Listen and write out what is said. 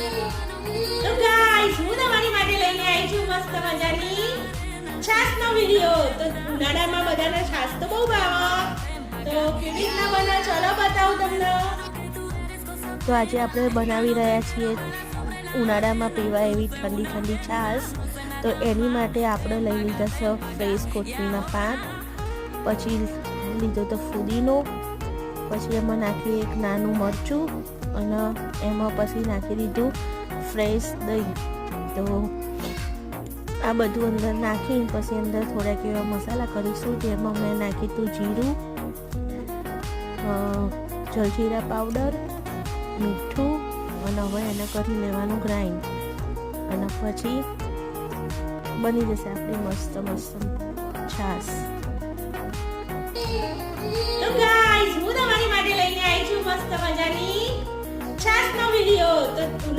તો ગાઈસ હું તમારી માટે લઈને આવી છું મસ્ત મજાની છાસનો વિડિયો તો ઉનાળામાં બધાને છાસ તો બહુ ભાવે. તો કેવી રીતના બને? ચલો બતાવું તમને. તો આજે આપણે બનાવી રહ્યા છીએ ઉનાળામાં પીવા એવી ઠંડી ઠંડી છાશ તો એની માટે આપણે લઈ લીધા છે ફ્રેશ કોથમીરના પાન પછી લીધો તો ફુદીનો. પછી એમાં નાખ્યું એક નાનું મરચું અને એમાં પછી નાખી દીધું ફ્રેશ દહીં. તો આ બધું અંદર નાખી પછી અંદર થોડાક એવા મસાલા કરીશું, જેમાં મેં નાખી હતું જીરું જલજીરા પાવડર મીઠું અને હવે એને કરી લેવાનું ગ્રાઇન્ડ અને પછી બની જશે આપણી મસ્ત મસ્ત છાશ. ગાઈસ હું તમારી માટે લઈને આવી